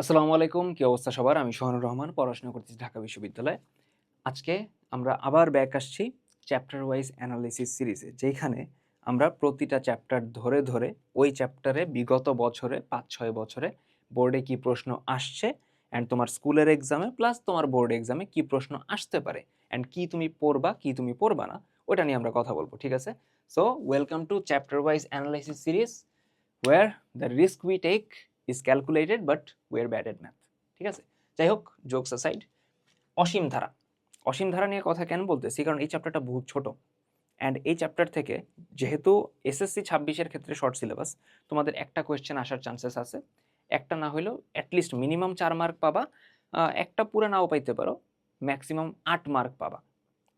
আসসালামু আলাইকুম, কি অবস্থা সবার? আমি সোহানুর রহমান, পড়াশোনা করতেছি ঢাকা বিশ্ববিদ্যালয়ে। আজকে আমরা আবার ব্যাক আসছি চ্যাপ্টার ওয়াইজ অ্যানালিসিস সিরিজে, যেখানে আমরা প্রতিটা চ্যাপ্টার ধরে ধরে ওই চ্যাপ্টারে বিগত বছরে পাঁচ ছয় বছরে বোর্ডে কি প্রশ্ন আসছে অ্যান্ড তোমার স্কুলের এক্সামে প্লাস তোমার বোর্ড এক্সামে কি প্রশ্ন আসতে পারে অ্যান্ড কি তুমি পড়বা, কি তুমি পড়বা না ওটা নিয়ে আমরা কথা বলব, ঠিক আছে? So welcome to chapter wise analysis series war the risk we take is calculated but we're bad at math ঠিক আছে? যাই হোক জোকস সাইড অসীম ধারা। অসীম ধারা নিয়ে কথা কেন বলতেছি? কারণ এই চ্যাপ্টারটা বহুত ছোট। অ্যান্ড এই চ্যাপ্টার থেকে যেহেতু এসএসসি ছাব্বিশের ক্ষেত্রে শর্ট সিলেবাস তোমাদের একটা কোয়েশ্চেন আসার চান্সেস আছে। একটা না হলেও অ্যাটলিস্ট মিনিমাম চার মার্ক পাবা। একটা পুরো নাও পাইতে পারো। ম্যাক্সিমাম আট মার্ক পাবা।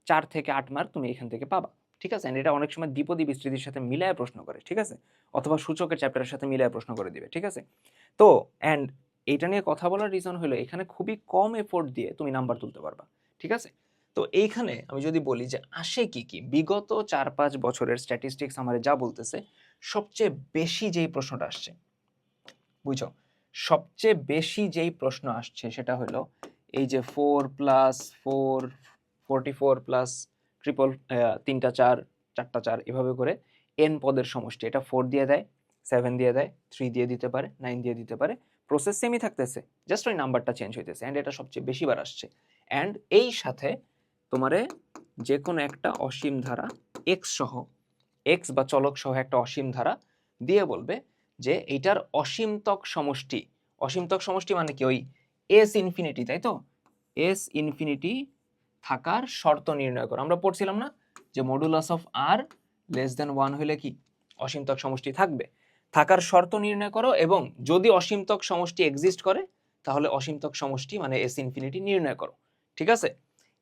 চার থেকে আট মার্ক তুমি এখান থেকে পাবা। ঠিক আছে? এটা অনেক সময় দ্বিপদী বিস্তৃতির সাথে মিলায় প্রশ্ন করে, ঠিক আছে? অথবা সূচকের চ্যাপ্টারের সাথে মিলায় প্রশ্ন করে দিবে, ঠিক আছে? তো অ্যান্ড এইটা নিয়ে কথা বলার রিজন হলো, এখানে খুবই কম এফোর্ট দিয়ে তুমি নাম্বার তুলতে পারবা, ঠিক আছে? তো এইখানে আমি যদি বলি যে আসে কি কি, বিগত চার পাঁচ বছরের স্ট্যাটিস্টিক্স আমার যা বলতেছে, সবচেয়ে বেশি যেই প্রশ্নটা আসছে বুঝো সবচেয়ে বেশি যেই প্রশ্ন আসছে সেটা হলো, এই যে four plus four forty four plus triple তিনটা চার, চারটা চার এভাবে করে এন পদের সমষ্টি। এটা ফোর দিয়ে দেয় সেভেন দিয়ে দেয় থ্রি দিয়ে দিতে পারে নাইন দিয়ে দিতে পারে। প্রসেস সেমই থাকতেছে জাস্ট ওই নাম্বারটা চেঞ্জ হইতেছে অ্যান্ড এটা সবচেয়ে বেশিবার আসছে। অ্যান্ড এই সাথে তোমারে যে কোনো একটা অসীম ধারা এক্স সহ এক্স বা চলক সহ একটা অসীম ধারা দিয়ে বলবে যে এইটার অসীমতক সমষ্টি। অসীমতক সমষ্টি মানে কি? ওই এস ইনফিনিটি তাই তো? এস ইনফিনিটি থাকার শর্ত নির্ণয় করো। আমরা পড়ছিলাম না যে modulus of r less than one হলে কি? অসীমতক সমষ্টি থাকবে। থাকার শর্ত নির্ণয় করো এবং যদি অসীমতক সমষ্টি এক্সিস্ট করে, তাহলে অসীমতক সমষ্টি মানে এস ইনফিনিটি নির্ণয় করো। ঠিক আছে?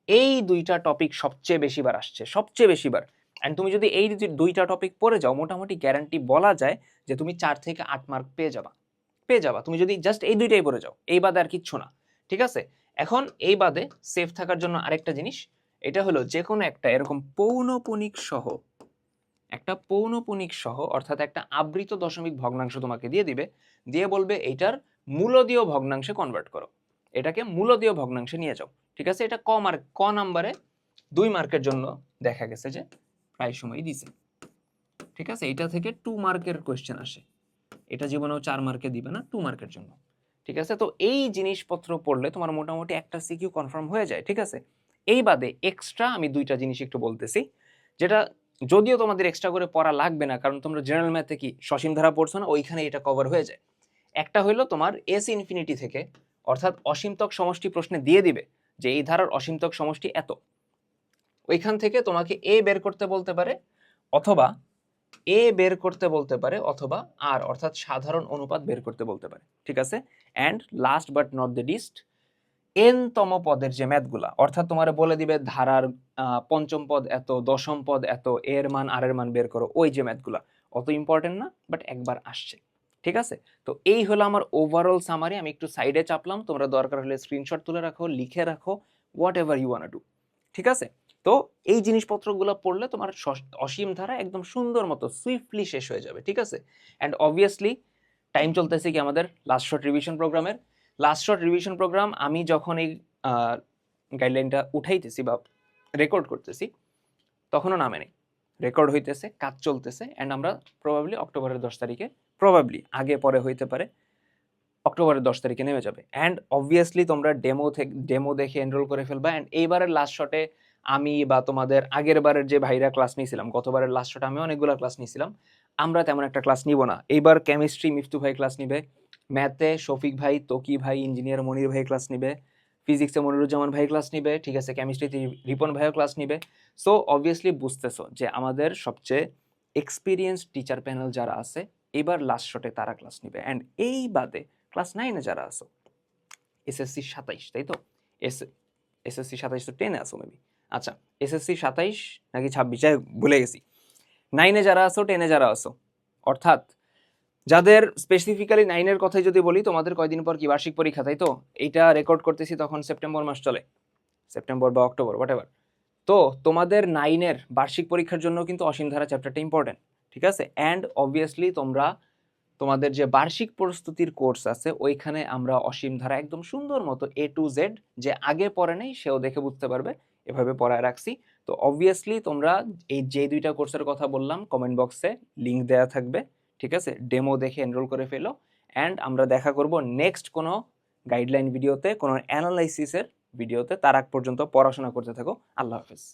এই দুইটা টপিক সবচেয়ে বেশিবার আসছে, সবচেয়ে বেশিবার। অ্যান্ড তুমি যদি এই দুই- দুইটা টপিক পড়ে যাও, মোটামুটি গ্যারান্টি বলা যায় যে তুমি চার থেকে আট মার্ক পেয়ে যাবা। পেয়ে যাবা। তুমি যদি জাস্ট এই দুইটাই পড়ে যাও এই বাদে আর কিচ্ছু না। ঠিক আছে? এখন এই বাদে সেফ থাকার জন্য আরেকটা জিনিস, এটা হলো যে কোনো একটা এরকম পৌনপুনিক সহ, একটা পৌনপুনিক সহ, অর্থাৎ একটা আবৃত দশমিক ভগ্নাংশ তোমাকে দিয়ে দিবে, দিয়ে বলবে এইটার মূলদীয় ভগ্নাংশে কনভার্ট করো। এটাকে মূলদীয় ভগ্নাংশে নিয়ে যাও। ঠিক আছে? এটা ক মার্ক ক নাম্বারে দুই মার্কের জন্য দেখা গেছে যে প্রায় সময় দিছে। ঠিক আছে? এটা থেকে টু মার্কের কোয়েশ্চেন আসে। এটা জীবনেও চার মার্কে দিবে না টু মার্কের জন্য। ঠিক আছে? তো এই জিনিসপত্র পড়লে তোমার মোটামুটি একটা সিকিউ কনফার্ম হয়ে যায়, ঠিক আছে? এই বাদে এক্সট্রা আমি দুইটা জিনিস একটু বলতেছি, যেটা যদিও তোমাদের এক্সট্রা করে পড়া লাগবে না, কারণ তোমরা জেনারেল ম্যাথে কি সসীম ধারা পড়ছো না, ওইখানে এটা কভার হয়ে যায়। একটা হইল তোমার এস ইনফিনিটি থেকে অর্থাৎ অসীমতক সমষ্টি প্রশ্নে দিয়ে দিবে যে এই ধারার অসীমতক সমষ্টি এত। ওইখান থেকে তোমাকে এ বের করতে বলতে পারে অথবা এ বের করতে বলতে পারে অথবা আর অর্থাৎ সাধারণ অনুপাত বের করতে বলতে পারে। ঠিক আছে? And last but not the least n তম পদের যে ম্যাথগুলা, অর্থাৎ তোমার বলে দিবে ধারার পঞ্চম পদ এত, দশম পদ এত, এর মান, আর এর মান বের করো, ওই যে ম্যাথগুলা। অত ইম্পর্টেন্ট না বাট একবার আসছে। ঠিক আছে? তো এই হলো আমার ওভারঅল সামারি আমি একটু সাইডে চাপলাম, তোমরা দরকার হলে স্ক্রিনশট তুলে রাখো, লিখে রাখো whatever you want do ঠিক আছে? তো এই জিনিসপত্রগুলো পড়লে তোমার অসীম ধারা একদম সুন্দর মতো সুইফটলি শেষ হয়ে যাবে, ঠিক আছে? অ্যান্ড অবভিয়াসলি টাইম চলতেছে কি আমাদের লাস্ট শর্ট রিভিশন প্রোগ্রামের লাস্ট শর্ট রিভিশন প্রোগ্রাম আমি যখন এই গাইডলাইনটা উঠাইতেছি বা রেকর্ড করতেছি, তখনও নামে নেই। রেকর্ড হইতেছে, কাজ চলতেছে অ্যান্ড আমরা প্রবাবলি অক্টোবরের দশ তারিখে প্রবাবলি আগে পরে হইতে পারে, অক্টোবরের দশ তারিখে নেমে যাবে। অ্যান্ড অবভিয়াসলি তোমরা ডেমো থেকে ডেমো দেখে এনরোল করে ফেলবা। অ্যান্ড এইবারের লাস্ট শটে আমি বা তোমাদের আগের বারের যে ভাইরা ক্লাস নিয়েছিলাম, গতবারের লাস্ট শটে আমি অনেকগুলো ক্লাস নিয়েছিলাম, আমরা তেমন একটা ক্লাস নিব না। এইবার কেমিস্ট্রি মিফতু ভাই ক্লাস নিবে ম্যাথে শফিক ভাই, তকি ভাই ইঞ্জিনিয়ার মনির ভাই ক্লাস নিবে ফিজিক্সে মনিরুজ্জামান ভাই ক্লাস নিবে, ঠিক আছে কেমিস্ট্রিতে রিপন ভাইও ক্লাস নিবে। সো অবভিয়াসলি বুঝতেছো যে আমাদের সবচেয়ে এক্সপিরিয়েন্স টিচার প্যানেল যারা আছে, এবার লাস্ট শটে তারা ক্লাস নিবে। অ্যান্ড এই বাদে ক্লাস নাইনে যারা আছো এসএসসি সাতাইশ, তাই তো? এস এসএসসি সাতাইশ তো টেনে আসো মেবি আচ্ছা এসএসসি সাতাইশ নাকি ছাব্বিশ? যাই ভুলে গেছি। নাইনে যারা আসো টেনে যারা আসো অর্থাৎ যাদের স্পেসিফিক্যালি নাইনের কথাই যদি বলি, তোমাদের কয়দিন পর কি বার্ষিক পরীক্ষা, তাই তো? এইটা রেকর্ড করতেছি তখন সেপ্টেম্বর মাস চলে। সেপ্টেম্বর বা অক্টোবর হোয়াট এভার তো তোমাদের নাইনের বার্ষিক পরীক্ষার জন্য কিন্তু অসীম ধারা চ্যাপ্টারটা ইম্পর্টেন্ট ঠিক আছে? অ্যান্ড অবভিয়াসলি তোমরা তোমাদের যে বার্ষিক প্রস্তুতির কোর্স আছে, ওইখানে আমরা অসীম ধারা একদম সুন্দর মতো এ টু জেড যে আগে পড়ে নেই, সেও দেখে বুঝতে পারবে। এভাবে পড়ায় রাখছি। তো অবভিয়াসলি তোমরা এই যে দুইটা কোর্সের কথা বললাম কমেন্ট বক্সে লিঙ্ক দেওয়া থাকবে, ঠিক আছে? ডেমো দেখে এনরোল করে ফেলো। অ্যান্ড আমরা দেখা করব নেক্সট কোনো গাইডলাইন ভিডিওতে কোনো অ্যানালাইসিসের ভিডিওতে তার আগ পর্যন্ত পড়াশোনা করতে থাকো। আল্লাহ হাফেজ।